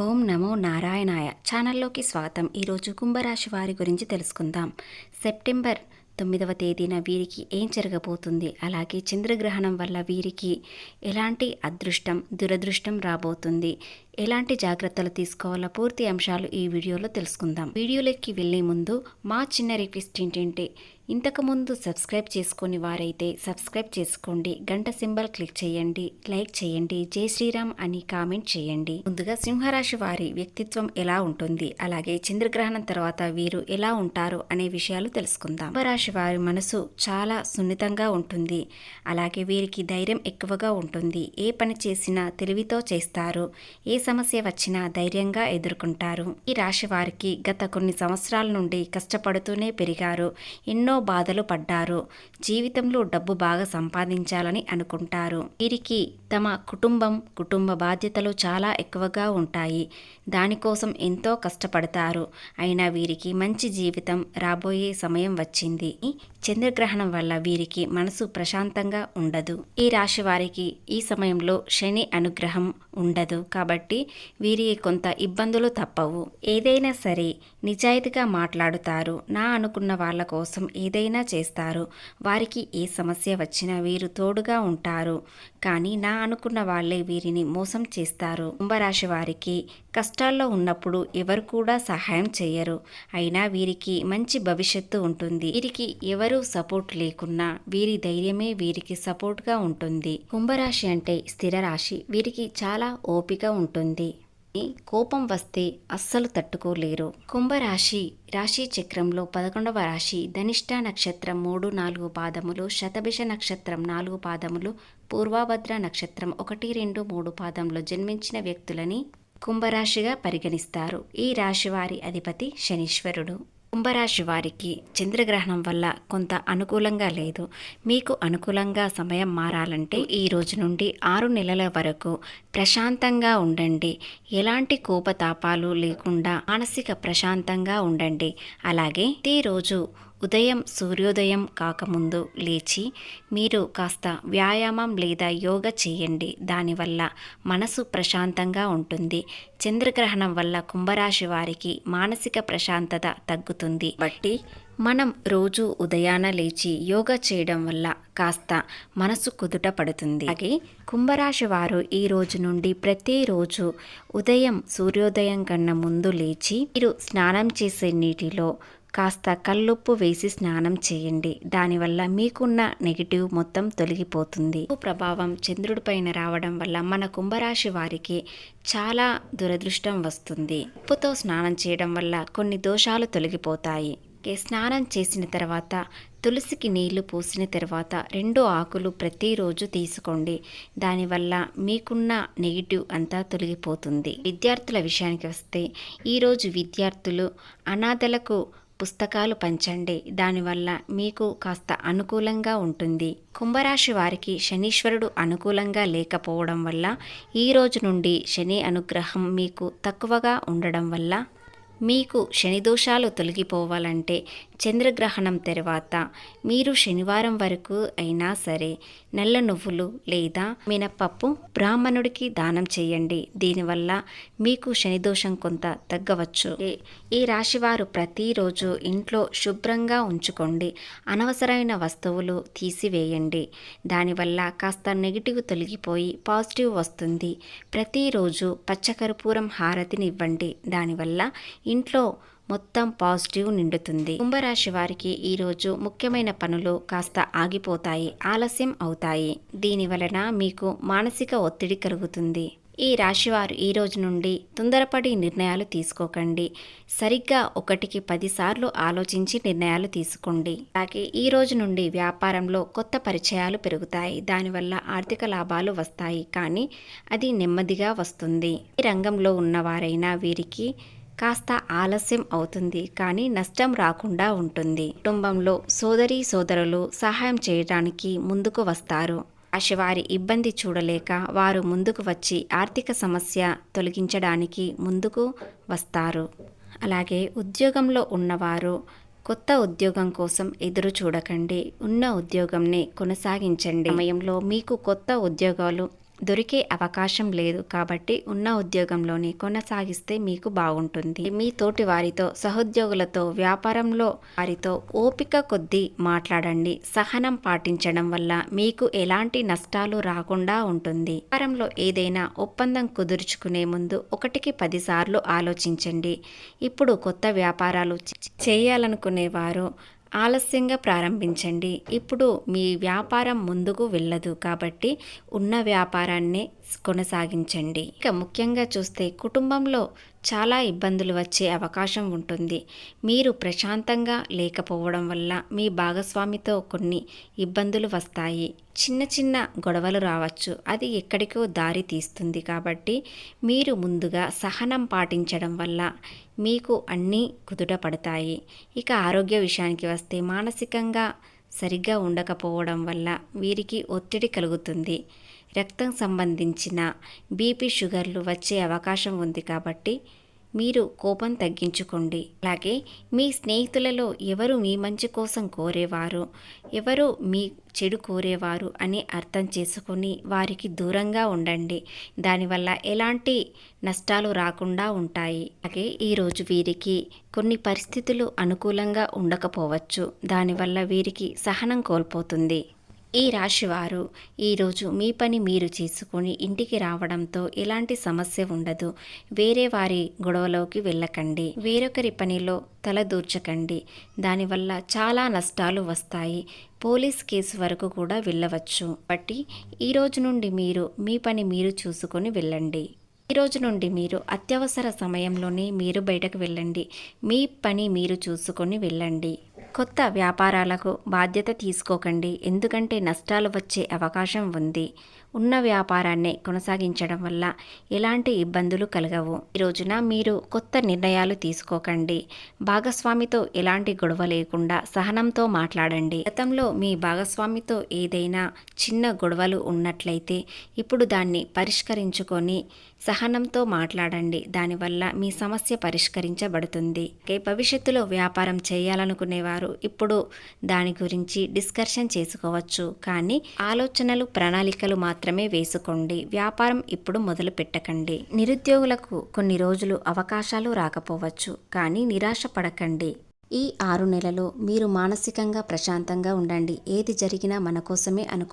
ఓం నమో నారాయణాయ ఛానల్లోకి స్వాగతం. ఈరోజు కుంభరాశి వారి గురించి తెలుసుకుందాం. సెప్టెంబర్ తొమ్మిదవ తేదీన వీరికి ఏం జరగబోతుంది? అలాగే చంద్రగ్రహణం వల్ల వీరికి ఎలాంటి అదృష్టం దురదృష్టం రాబోతుంది? ఎలాంటి జాగ్రత్తలు తీసుకోవాలో పూర్తి అంశాలు ఈ వీడియోలో తెలుసుకుందాం. వీడియోలోకి వెళ్ళే ముందు మా చిన్న రిక్వెస్ట్ ఏంటంటే ఇంతకుముందు సబ్స్క్రైబ్ చేసుకుని వారైతే సబ్స్క్రైబ్ చేసుకోండి గంట సింబల్ క్లిక్ చేయండి లైక్ చేయండి జై శ్రీరామ్ అని కామెంట్ చేయండి. ముందుగా సింహరాశి వారి వ్యక్తిత్వం ఎలా ఉంటుంది అలాగే చంద్రగ్రహణం తర్వాత వీరు ఎలా ఉంటారు అనే విషయాలు తెలుసుకుందాం. సింహరాశి వారి మనసు చాలా సున్నితంగా ఉంటుంది అలాగే వీరికి ధైర్యం ఎక్కువగా ఉంటుంది ఏ పని చేసినా తెలివితో చేస్తారు ఏ సమస్య వచ్చినా ధైర్యంగా ఎదుర్కొంటారు. ఈ రాశి వారికి గత కొన్ని సంవత్సరాల నుండి కష్టపడుతూనే పెరిగారు. ఎన్నో బాధలు పడ్డారు. జీవితంలో డబ్బు బాగా సంపాదించాలని అనుకుంటారు. వీరికి తమ కుటుంబం కుటుంబ బాధ్యతలు చాలా ఎక్కువగా ఉంటాయి. దానికోసం ఎంతో కష్టపడతారు. అయినా వీరికి మంచి జీవితం రాబోయే సమయం వచ్చింది. ఈ చంద్రగ్రహణం వల్ల వీరికి మనసు ప్రశాంతంగా ఉండదు. ఈ రాశి వారికి ఈ సమయంలో శని అనుగ్రహం ఉండదు. కాబట్టి వీరికి కొంత ఇబ్బందులు తప్పవు. ఏదైనా సరే నిజాయితీగా మాట్లాడుతారు. నా అనుకున్న వాళ్ళ కోసం ఏదైనా చేస్తారు. వారికి ఏ సమస్య వచ్చినా వీరు తోడుగా ఉంటారు. కానీ నా అనుకున్న వాళ్ళే వీరిని మోసం చేస్తారు. కుంభరాశి వారికి కష్టాల్లో ఉన్నప్పుడు ఎవరు కూడా సహాయం చేయరు. అయినా వీరికి మంచి భవిష్యత్తు ఉంటుంది. వీరికి ఎవరు సపోర్ట్ లేకున్నా వీరి ధైర్యమే వీరికి సపోర్ట్గా ఉంటుంది. కుంభరాశి అంటే స్థిర రాశి. వీరికి చాలా ఓపిక ఉంటుంది. కోపం వస్తే అస్సలు తట్టుకోలేరు. కుంభరాశి రాశి చక్రంలో పదకొండవ రాశి ధనిష్ట నక్షత్రం మూడు నాలుగు పాదములు శతభిష నక్షత్రం నాలుగు పాదములు పూర్వాభద్ర నక్షత్రం ఒకటి రెండు మూడు పాదంలో జన్మించిన వ్యక్తులని కుంభరాశిగా పరిగణిస్తారు. ఈ రాశి వారి అధిపతి శనీశ్వరుడు. కుంభరాశి వారికి చంద్రగ్రహణం వల్ల కొంత అనుకూలంగా లేదు. మీకు అనుకూలంగా సమయం మారాలంటే ఈ రోజు నుండి ఆరు నెలల వరకు ప్రశాంతంగా ఉండండి. ఎలాంటి కోపతాపాలు లేకుండా మానసిక ప్రశాంతంగా ఉండండి. అలాగే ప్రతిరోజు ఉదయం సూర్యోదయం కాకముందు లేచి మీరు కాస్త వ్యాయామం లేదా యోగ చేయండి. దానివల్ల మనసు ప్రశాంతంగా ఉంటుంది. చంద్రగ్రహణం వల్ల కుంభరాశి వారికి మానసిక ప్రశాంతత తగ్గుతుంది. బట్టి మనం రోజు ఉదయాన లేచి యోగా చేయడం వల్ల కాస్త మనసు కుదుట పడుతుంది. అలాగే కుంభరాశి వారు ఈ రోజు నుండి ప్రతిరోజు ఉదయం సూర్యోదయం కన్నా ముందు లేచి మీరు స్నానం చేసే నీటిలో కాస్త కల్లుప్పు వేసి స్నానం చేయండి. దానివల్ల మీకున్న నెగిటివ్ మొత్తం తొలగిపోతుంది. ప్రభావం చంద్రుడి పైన రావడం వల్ల మన కుంభరాశి వారికి చాలా దురదృష్టం వస్తుంది. ఉప్పుతో స్నానం చేయడం వల్ల కొన్ని దోషాలు తొలగిపోతాయి. స్నానం చేసిన తర్వాత తులసికి నీళ్ళు పోసిన తర్వాత రెండు ఆకులు ప్రతిరోజు తీసుకోండి. దానివల్ల మీకున్న నెగిటివ్ అంతా తొలగిపోతుంది. విద్యార్థుల విషయానికి వస్తే ఈరోజు విద్యార్థులు అనాథలకు పుస్తకాలు పంచండి. దానివల్ల మీకు కాస్త అనుకూలంగా ఉంటుంది. కుంభరాశి వారికి శనీశ్వరుడు అనుకూలంగా లేకపోవడం వల్ల ఈ రోజు నుండి శని అనుగ్రహం మీకు తక్కువగా ఉండడం వల్ల మీకు శని దోషాలు తొలగిపోవాలంటే చంద్రగ్రహణం తర్వాత మీరు శనివారం వరకు అయినా సరే నల్ల నువ్వులు లేదా మినపప్పు బ్రాహ్మణుడికి దానం చేయండి. దీనివల్ల మీకు శనిదోషం కొంత తగ్గవచ్చు. ఈ రాశివారు ప్రతిరోజు ఇంట్లో శుభ్రంగా ఉంచుకోండి. అనవసరమైన వస్తువులు తీసివేయండి. దానివల్ల కాస్త నెగిటివ్ తొలగిపోయి పాజిటివ్ వస్తుంది. ప్రతిరోజు పచ్చకర్పూరం హారతినివ్వండి. దానివల్ల ఇంట్లో మొత్తం పాజిటివ్ నిండుతుంది. కుంభరాశి వారికి ఈరోజు ముఖ్యమైన పనులు కాస్త ఆగిపోతాయి ఆలస్యం అవుతాయి. దీని వలన మీకు మానసిక ఒత్తిడి కలుగుతుంది. ఈ రాశివారు ఈ రోజు నుండి తొందరపడి నిర్ణయాలు తీసుకోకండి. సరిగ్గా ఒకటికి పదిసార్లు ఆలోచించి నిర్ణయాలు తీసుకోండి. అలాగే ఈ రోజు నుండి వ్యాపారంలో కొత్త పరిచయాలు పెరుగుతాయి. దానివల్ల ఆర్థిక లాభాలు వస్తాయి. కానీ అది నెమ్మదిగా వస్తుంది. ఈ రంగంలో ఉన్నవారైనా వీరికి కాస్త ఆలస్యం అవుతుంది కానీ నష్టం రాకుండా ఉంటుంది. కుటుంబంలో సోదరి సోదరులు సహాయం చేయడానికి ముందుకు వస్తారు. రాశివారి ఇబ్బంది చూడలేక వారు ముందుకు వచ్చి ఆర్థిక సమస్య తొలగించడానికి ముందుకు వస్తారు. అలాగే ఉద్యోగంలో ఉన్నవారు కొత్త ఉద్యోగం కోసం ఎదురు చూడకండి ఉన్న ఉద్యోగంని కొనసాగించండి. సమయంలో మీకు కొత్త ఉద్యోగాలు దొరికే అవకాశం లేదు కాబట్టి ఉన్న ఉద్యోగంలోనే కొనసాగిస్తే మీకు బాగుంటుంది. మీ తోటి వారితో సహోద్యోగులతో వ్యాపారంలో వారితో ఓపిక కొద్దీ మాట్లాడండి. సహనం పాటించడం వల్ల మీకు ఎలాంటి నష్టాలు రాకుండా ఉంటుంది. వ్యాపారంలో ఏదైనా ఒప్పందం కుదుర్చుకునే ముందు ఒకటికి పదిసార్లు ఆలోచించండి. ఇప్పుడు కొత్త వ్యాపారాలు చేయాలనుకునేవారు ఆలస్యంగా ప్రారంభించండి. ఇప్పుడు మీ వ్యాపారం ముందుకు వెళ్ళదు కాబట్టి ఉన్న వ్యాపారాన్నే కొనసాగించండి. ఇక ముఖ్యంగా చూస్తే కుటుంబంలో చాలా ఇబ్బందులు వచ్చే అవకాశం ఉంటుంది. మీరు ప్రశాంతంగా లేకపోవడం వల్ల మీ భాగస్వామితో కొన్ని ఇబ్బందులు వస్తాయి. చిన్న చిన్న గొడవలు రావచ్చు. అది ఎక్కడికో దారి తీస్తుంది కాబట్టి మీరు ముందుగా సహనం పాటించడం వల్ల మీకు అన్నీ కుదుట పడతాయి. ఇక ఆరోగ్య విషయానికి వస్తే మానసికంగా సరిగ్గా ఉండకపోవడం వల్ల వీరికి ఒత్తిడి కలుగుతుంది. రక్తం సంబంధించిన బీపీ షుగర్లు వచ్చే అవకాశం ఉంది కాబట్టి మీరు కోపం తగ్గించుకోండి. అలాగే మీ స్నేహితులలో ఎవరు మీ మంచి కోసం కోరేవారు ఎవరు మీ చెడు కోరేవారు అని అర్థం చేసుకొని వారికి దూరంగా ఉండండి. దానివల్ల ఎలాంటి నష్టాలు రాకుండా ఉంటాయి. అలాగే ఈరోజు వీరికి కొన్ని పరిస్థితులు అనుకూలంగా ఉండకపోవచ్చు. దానివల్ల వీరికి సహనం కోల్పోతుంది. ఈ రాశివారు ఈరోజు మీ పని మీరు చేసుకుని ఇంటికి రావడంతో ఎలాంటి సమస్య ఉండదు. వేరే వారి గొడవలోకి వెళ్ళకండి. వేరొకరి పనిలో తలదూర్చకండి. దానివల్ల చాలా నష్టాలు వస్తాయి. పోలీస్ కేసు వరకు కూడా వెళ్ళవచ్చు. బట్టి ఈ రోజు నుండి మీరు మీ పని మీరు చూసుకొని వెళ్ళండి. ఈ రోజు నుండి మీరు అత్యవసర సమయంలోనే మీరు బయటకు వెళ్ళండి. మీ పని మీరు చూసుకొని వెళ్ళండి. కొత్త వ్యాపారాలకు బాధ్యత తీసుకోకండి. ఎందుకంటే నష్టాలు వచ్చే అవకాశం ఉంది. ఉన్న వ్యాపారాన్ని కొనసాగించడం వల్ల ఎలాంటి ఇబ్బందులు కలగవు. ఈ రోజున మీరు కొత్త నిర్ణయాలు తీసుకోకండి. భాగస్వామితో ఎలాంటి గొడవ లేకుండా సహనంతో మాట్లాడండి. గతంలో మీ భాగస్వామితో ఏదైనా చిన్న గొడవలు ఉన్నట్లయితే ఇప్పుడు దాన్ని పరిష్కరించుకొని సహనంతో మాట్లాడండి. దానివల్ల మీ సమస్య పరిష్కరించబడుతుంది. భవిష్యత్తులో వ్యాపారం చేయాలనుకునేవారు ఇప్పుడు దాని గురించి డిస్కషన్ చేసుకోవచ్చు. కానీ ఆలోచనలు ప్రణాళికలు మాత్రం మాత్రమే వేసుకోండి. వ్యాపారం ఇప్పుడు మొదలు పెట్టకండి. నిరుద్యోగులకు కొన్ని రోజులు అవకాశాలు రాకపోవచ్చు కానీ నిరాశ పడకండి. ఈ ఆరు నెలలో మీరు మానసికంగా ప్రశాంతంగా ఉండండి. ఏది జరిగినా మన కోసమే అనుకోండి.